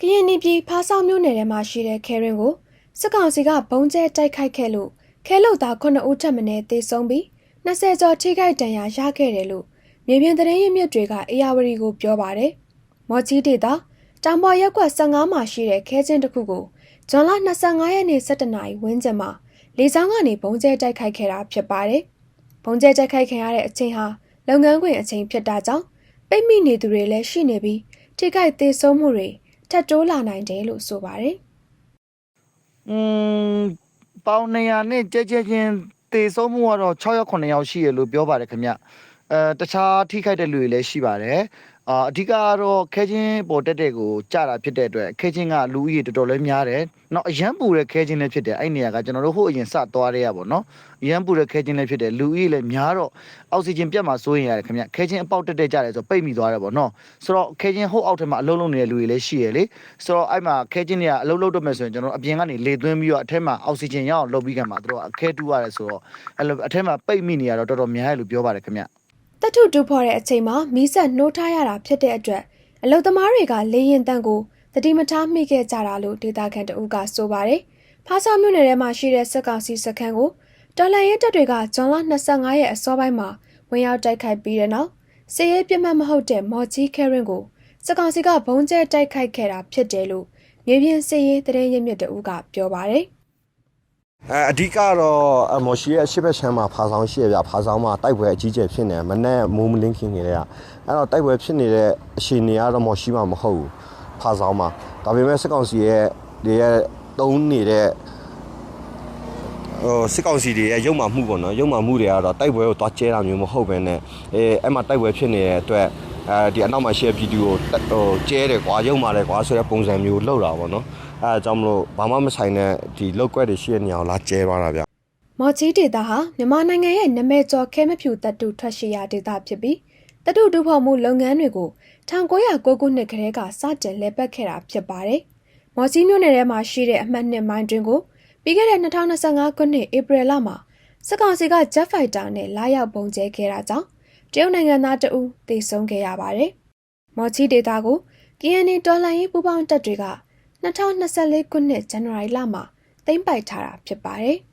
ကရင်နီပြည်ဖားဆောင်မြို့နယ်ထဲမှာရှိတဲ့ခဲရင်ကိုစစ်ကောင်စီကဘုံကျဲတိုက်ခိုက်ခဲ့လို့ခဲလုတ်သား9ဦးထပ်မံတေဆုံးပြီး20ကျော်ထိခိုက်ဒဏ်ရာရခဲ့တယ်လို့မြေပြင်သတင်းရင်းမြစ်တွေကအေယာဝတီကိုပြောပါတယ်။မော်ကြီးဒေတာတောင်ပေါ်ရက်ကွက်15မှာရှိတဲ့ခဲချင်းတစ်ခုကိုဇွန်လ25ရက်နေ့17နာရီဝန်းကျင်မှာလေကြောင်းကနေဘုံကျဲတိုက်ခိုက်ခဲ့တာဖြစ်ပါတယ်။ဘုံကျဲတိုက်ခိုက်ခံရတဲ့အချိန်ဟာလုပ်ငန်းခွင်အချိန်ဖြစ်တာကြောင့်ပိတ်မိနေသူတွေလည်းရှိနေပြီးထိခိုက်သေးဆုံးမှုတွေ ထပ်တိုးလာနိုင်တယ်လို့ဆိုပါတယ်อืมပေါင်200နဲ့ကြဲကြဲချင်းတေဆုံးမှုကတော့6ရောက်9ရောက်ရှိရလို့ပြောပါတယ်ခင်ဗျအဲတခြားထိခိုက်တဲ့လူတွေလည်းရှိပါတယ် အာအဓိကကတော့ခဲချင်းပေါ်တက်တဲ့ကိုကြတာဖြစ်တဲ့အတွက်ခဲချင်းကလူဦးရေတော်တော်လေးများတယ်။နောက်အရန်ပူတဲ့ခဲချင်းလည်းဖြစ်တယ်အဲ့နေရာကကျွန်တော်တို့ဟိုအရင်စသွားတဲ့ရပါတော့။အရန်ပူတဲ့ခဲချင်းလည်းဖြစ်တယ်လူဦးရေလည်းများတော့အောက်ဆီဂျင်ပြတ်မှာစိုးရင်ရတယ်ခင်ဗျ။ခဲချင်းအပေါက်တက်တက်ကြတယ်ဆိုပိတ်မိသွားတယ်ပေါ့နော်။ဆိုတော့ခဲချင်းဟိုအောက်ထဲမှာအလုံးလုံးနေတဲ့လူတွေလည်းရှိရလေ။ဆိုတော့အဲ့မှာခဲချင်းတွေကအလုံးလုံးတော့မယ်ဆိုရင်ကျွန်တော်တို့အပြင်ကနေလေသွင်းပြီးတော့အထက်မှာအောက်ဆီဂျင်ရအောင်လုပ်ပြီးခံမှာတို့ကအခဲတူးရတယ်ဆိုတော့အဲ့လိုအထက်မှာပိတ်မိနေရတော့တော်တော်များတယ်လို့ပြောပါတယ်ခင်ဗျ။ တထုတူဖော်တဲ့အချိန်မှာမီးဆက်နှိုးထားရတာဖြစ်တဲ့အတွက်အလုသမားတွေကလေရင်တန့်ကိုတတိမထားမိခဲ့ကြတာလို့ဒေတာခန်တအုပ်ကဆိုပါတယ်။ဖားဆောင်မြို့နယ်ထဲမှာရှိတဲ့စက်ကောင်စီစခန်းကိုတော်လန်ရဲတပ်တွေကဇွန်လ25ရက်အစောပိုင်းမှာဝင်ရောက်တိုက်ခိုက်ပြီးတဲ့နောက်စစ်ရေးပြစ်မှတ်မဟုတ်တဲ့မော်ကြီးခဲရင်ကိုစက်ကောင်စီကဘုံကျဲတိုက်ခိုက်ခဲ့တာဖြစ်တယ်လို့မြေပြင်စစ်ရေးတရင်ရမြစ်တအုပ်ကပြောပါတယ်။ အဲအဓိကတော့အမော်ရှိရဲ့အရှိဘက်ချမ်းမှာဖာဆောင်ရှိရပြဖာဆောင်မှာတိုက်ပွဲအကြီးကျယ်ဖြစ်နေမနဲ့မိုးမလင်းခင်နေတဲ့အဲ့တော့တိုက်ပွဲဖြစ်နေတဲ့အချိန်နေကတော့မော်ရှိမှာမဟုတ်ဘူးဖာဆောင်မှာဒါပေမဲ့စစ်ကောင်စီရဲ့တွေရဲ့တုံးနေတဲ့ဟိုစစ်ကောင်စီတွေရဲ့ရုံမှမှုပေါ့နော်ရုံမှမှုတွေကတော့တိုက်ပွဲကိုသွားကျဲတာမျိုးမဟုတ်ဘဲနဲ့အဲအဲ့မှာတိုက်ပွဲဖြစ်နေတဲ့အတွက် အဲဒီအနောက်မှာရှိတဲ့ပြည်သူကိုဟိုကျဲတယ်ကွာရုံမှတယ်ကွာဆိုတဲ့ပုံစံမျိုးလောက်တာပေါ့နော်အဲအကြောင်းမလို့ဘာမှမဆိုင်တဲ့ဒီလောက်ကွက်တွေရှိတဲ့နေရာကိုလာကျဲသွားတာဗျမော်ချီဒေတာဟာမြန်မာနိုင်ငံရဲ့နာမည်ကျော်ခဲမဖြူတပ်တုထွက်ရှိရာဒေသဖြစ်ပြီးတပ်တုတူဖော်မှုလုပ်ငန်းတွေကို1909ခုနှစ်ကတည်းကစတင်လည်ပတ်ခဲ့တာဖြစ်ပါတယ်။မော်ချီမြို့နယ်ထဲမှာရှိတဲ့အမှတ်နှစ်မိုင်းတွင်ကိုပြီးခဲ့တဲ့2025ခုနှစ်ဧပြီလမှာစစ်ကောင်စီက Jet Fighter နဲ့လာရောက်ပုံကျဲခဲ့တာကြောင့် တရုတ်နိုင်ငံသားတအူးသေဆုံးခဲ့ရပါတယ်။မော်ချီဒေတာကို KNN တော်လှန်ရေးပူးပေါင်းတပ်တွေက2024ခုနှစ်ဇန်နဝါရီလမှာသိမ်းပိုက်ထားတာဖြစ်ပါတယ်။